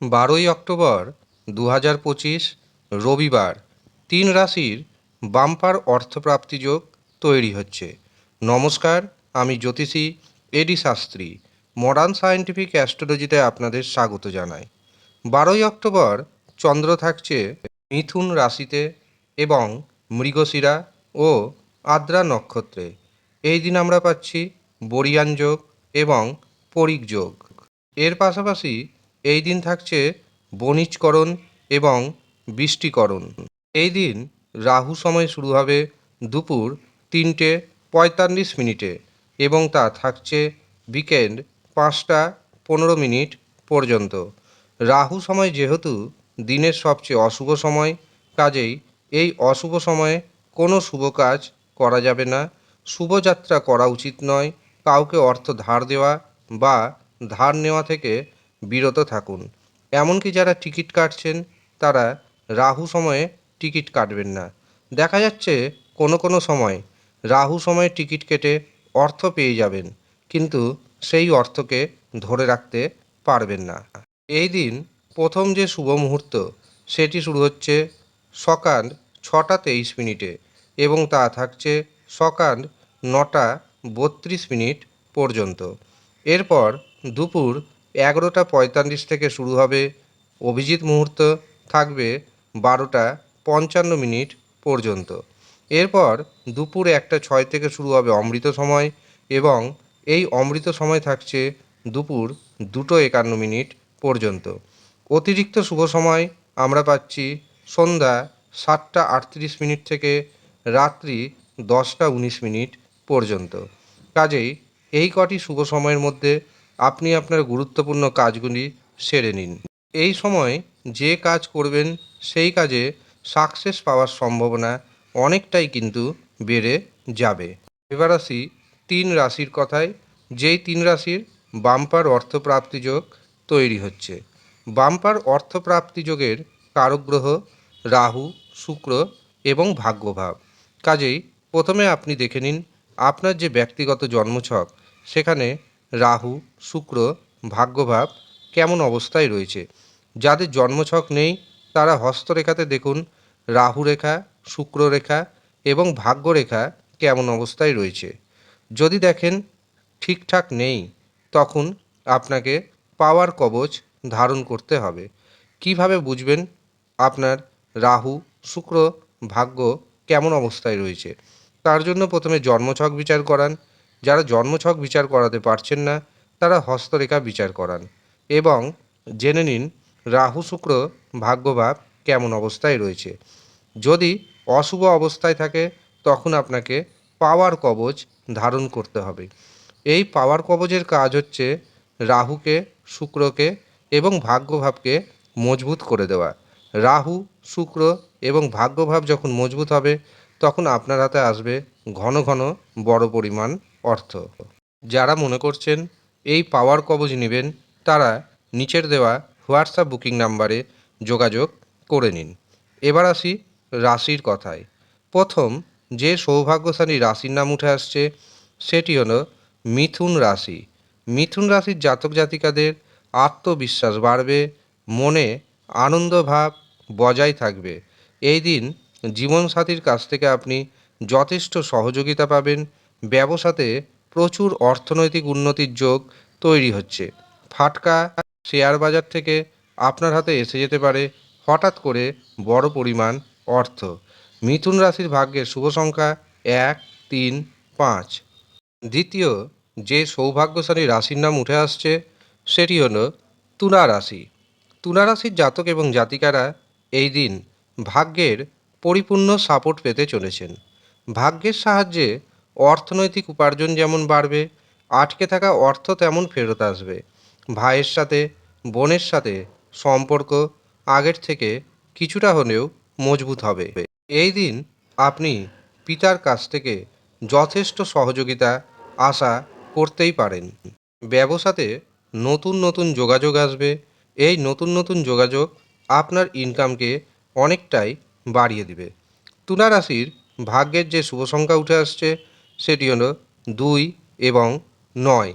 বারোই অক্টোবর দু হাজার পঁচিশ, রবিবার তিন রাশির বাম্পার অর্থপ্রাপ্তি যোগ তৈরি হচ্ছে। নমস্কার, আমি জ্যোতিষী এডি শাস্ত্রী, মডার্ন সায়েন্টিফিক অ্যাস্ট্রোলজিতে আপনাদের স্বাগত জানাই। বারোই অক্টোবর চন্দ্র থাকছে মিথুন রাশিতে এবং মৃগশিরা ও আদ্রা নক্ষত্রে। এই দিন আমরা পাচ্ছি বরিয়ান যোগ এবং পরিক যোগ। এর পাশাপাশি এই দিন থাকছে বণিজকরণ এবং বৃষ্টিকরণ। এই দিন রাহু সময় শুরু হবে দুপুর তিনটে পঁয়তাল্লিশ মিনিটে এবং তা থাকছে বিকেল পাঁচটা পনেরো মিনিট পর্যন্ত। রাহু সময় যেহেতু দিনের সবচেয়ে অশুভ সময়, কাজেই এই অশুভ সময়ে কোনো শুভ কাজ করা যাবে না। শুভযাত্রা করা উচিত নয়, কাউকে অর্থ ধার দেওয়া বা ধার নেওয়া থেকে বিরত থাকুন। এমনকি যারা টিকিট কাটছেন, তারা রাহু সময়ে টিকিট কাটবেন না। দেখা যাচ্ছে, কোনো কোনো সময় রাহু সময়ে টিকিট কেটে অর্থ পেয়ে যাবেন, কিন্তু সেই অর্থকে ধরে রাখতে পারবেন না। এই দিন প্রথম যে শুভ মুহূর্ত, সেটি শুরু হচ্ছে সকাল ছটা তেইশ মিনিটে এবং তা থাকছে সকাল নটা বত্রিশ মিনিট পর্যন্ত। এরপর দুপুর এগারোটা পঁয়তাল্লিশ থেকে শুরু হবে। অভিজিৎ মুহূর্ত থাকবে বারোটা পঞ্চান্ন মিনিট পর্যন্ত। এরপর দুপুর একটা ছয় থেকে শুরু হবে অমৃত সময় এবং এই অমৃত সময় থাকছে দুপুর দুটো একান্ন মিনিট পর্যন্ত। অতিরিক্ত শুভ সময় আমরা পাচ্ছি সন্ধ্যা সাতটা আটত্রিশ মিনিট থেকে রাত্রি দশটা উনিশ মিনিট পর্যন্ত। কাজেই এই কটি শুভ সময়ের মধ্যে আপনি আপনার গুরুত্বপূর্ণ কাজগুলি সেরে নিন। এই সময় যে কাজ করবেন, সেই কাজে সাকসেস পাওয়ার সম্ভাবনা অনেকটাই কিন্তু বেড়ে যাবে। এবার আসি তিন রাশির কথায়। যেই তিন রাশির বাম্পার অর্থপ্রাপ্তি যোগ তৈরি হচ্ছে। বাম্পার অর্থপ্রাপ্তি যোগের কারক গ্রহ রাহু, শুক্র এবং ভাগ্যভাব। কাজেই প্রথমে আপনি দেখে নিন, আপনার যে ব্যক্তিগত জন্মছক, সেখানে রাহু, শুক্র, ভাগ্যভাব কেমন অবস্থায় রয়েছে? যাদের জন্মছক নেই, তারা হস্তরেখাতে দেখুন, রাহু রেখা, শুক্র রেখা এবং ভাগ্য রেখা কেমন অবস্থায় রয়েছে। যদি দেখেন ঠিকঠাক নেই, তখন আপনাকে পাওয়ার কবচ ধারণ করতে হবে। কীভাবে বুঝবেন আপনার রাহু, শুক্র, ভাগ্য কেমন অবস্থায় রয়েছে? তার জন্য প্রথমে জন্মছক বিচার করান যারা জন্মছক বিচার করাতে পারছেন না, তারা হস্তরেখা বিচার করান। এবং জেনে নিন, রাহু শুক্র ভাগ্যভাব কেমন অবস্থায় রয়েছে। যদি অশুভ অবস্থায় থাকে, তখন আপনাকে পাওয়ার কবচ ধারণ করতে হবে। এই পাওয়ার কবচের কাজ হচ্ছে রাহুকে, শুক্রকে এবং ভাগ্যভাবকে মজবুত করে দেওয়া। রাহু, শুক্র এবং ভাগ্যভাব যখন মজবুত হবে, তখন আপনার হাতে আসবে ঘন ঘন বড় পরিমাণ অর্থ। যারা মনে করছেন এই পাওয়ার কবজ নেবেন, তারা নিচের দেওয়া হোয়াটসঅ্যাপ বুকিং নাম্বারে যোগাযোগ করে নিন। এবার আসি রাশির কথায়। প্রথম যে সৌভাগ্যশালী রাশির নাম উঠে আসছে, সেটি হলো মিথুন রাশি। মিথুন রাশির জাতক জাতিকাদের আত্মবিশ্বাস বাড়বে, মনে আনন্দভাব বজায় থাকবে। এই দিন জীবনসাথীর কাছ থেকে আপনি যথেষ্ট সহযোগিতা পাবেন ব্যবসাতে প্রচুর অর্থনৈতিক উন্নতির যোগ তৈরি হচ্ছে। ফাটকা শেয়ার বাজার থেকে আপনার হাতে এসে যেতে পারে হঠাৎ করে বড় পরিমাণ অর্থ। মিথুন রাশির ভাগ্যের শুভ সংখ্যা এক, তিন, পাঁচ। দ্বিতীয় যে সৌভাগ্যশালী রাশির নাম উঠে আসছে সেটি হল তুলা রাশি। তুলা রাশির জাতক এবং জাতিকারা এই দিন ভাগ্যের পরিপূর্ণ সাপোর্ট পেতে চলেছেন। ভাগ্যের সাহায্যে অর্থনৈতিক উপার্জন যেমন বাড়বে, আটকে থাকা অর্থ তেমন ফেরত আসবে। ভাইয়ের সাথে, বোনের সাথে সম্পর্ক আগের থেকে কিছুটা হলেও মজবুত হবে। এই দিন আপনি পিতার কাছ থেকে যথেষ্ট সহযোগিতা আশা করতেই পারেন। ব্যবসাতে নতুন নতুন যোগাযোগ আসবে। এই নতুন নতুন যোগাযোগ আপনার ইনকামকে অনেকটাই বাড়িয়ে দিবে। তুলা রাশির ভাগ্যের যে শুভ সংখ্যা উঠে আসছে সেটি হলো দুই এবং নয়।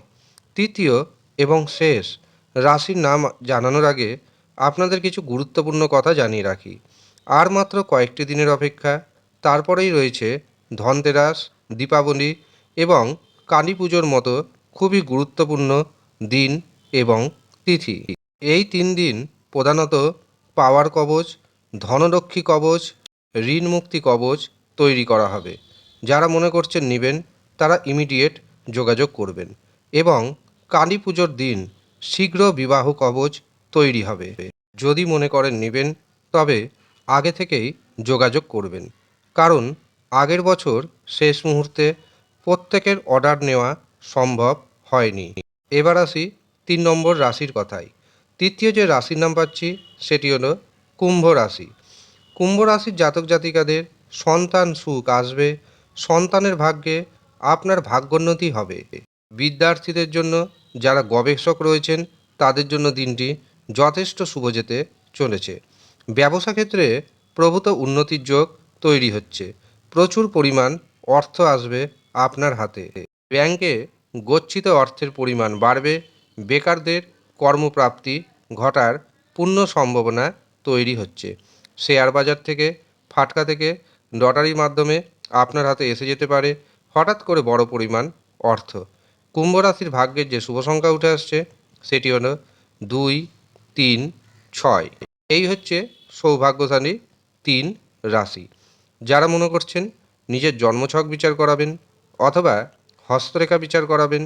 তৃতীয় এবং শেষ রাশির নাম জানানোর আগে আপনাদের কিছু গুরুত্বপূর্ণ কথা জানিয়ে রাখি। আর মাত্র কয়েকটি দিনের অপেক্ষা, তারপরেই রয়েছে ধনতেরাস, দীপাবলি এবং কালী পুজোর মতো খুবই গুরুত্বপূর্ণ দিন এবং তিথি। এই তিন দিন প্রধানত পাওয়ার কবচ, ধনলক্ষ্মী কবচ ঋণ মুক্তি কবচ তৈরি করা হবে। যারা মনে করছেন নেবেন, তারা ইমিডিয়েট যোগাযোগ করবেন এবং কালী পুজোর দিন শীঘ্র বিবাহ কবচ তৈরি হবে। যদি মনে করেন নেবেন, তবে আগে থেকেই যোগাযোগ করবেন। কারণ আগের বছর শেষ মুহূর্তে প্রত্যেকের অর্ডার নেওয়া সম্ভব হয়নি। এবার আসি তিন নম্বর রাশির কথায়। তৃতীয় যে রাশির নাম পাচ্ছি, সেটি হলো কুম্ভ রাশি। কুম্ভ রাশির জাতক জাতিকাদের সন্তান সুখ আসবে সন্তানের ভাগ্যে আপনার ভাগ্যোন্নতি হবে। বিদ্যার্থীদের জন্য যারা গবেষক রয়েছেন, তাদের জন্য দিনটি যথেষ্ট শুভ যেতে চলেছে। ব্যবসা ক্ষেত্রে প্রভূত উন্নতির যোগ তৈরি হচ্ছে। প্রচুর পরিমাণ অর্থ আসবে আপনার হাতে। ব্যাংকে গচ্ছিত অর্থের পরিমাণ বাড়বে। বেকারদের কর্মপ্রাপ্তি ঘটার পূর্ণ সম্ভাবনা তৈরি হচ্ছে। শেয়ার বাজার থেকে, ফাটকা থেকে, লটারির মাধ্যমে আপনার হাতে এসে যেতে পারে। হঠাৎ করে বড় পরিমাণ অর্থ। কুম্ভ রাশির ভাগ্যের যে শুভ সংখ্যা উঠে আসছে, সেটি হলো দুই, তিন, ছয়। এই হচ্ছে সৌভাগ্যশালী তিন রাশি। যারা মনে করছেন নিজের জন্মছক বিচার করাবেন অথবা হস্তরেখা বিচার করাবেন,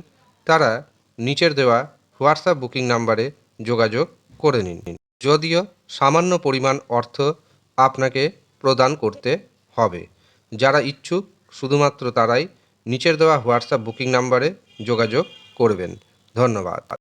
তারা নিচের দেওয়া হোয়াটসঅ্যাপ বুকিং নাম্বারে যোগাযোগ করে নিন। যদিও সামান্য পরিমাণ অর্থ আপনাকে প্রদান করতে হবে। যারা ইচ্ছুক শুধুমাত্র তারাই নিচের দেওয়া হোয়াটসঅ্যাপ বুকিং নাম্বারে যোগাযোগ করবেন। ধন্যবাদ।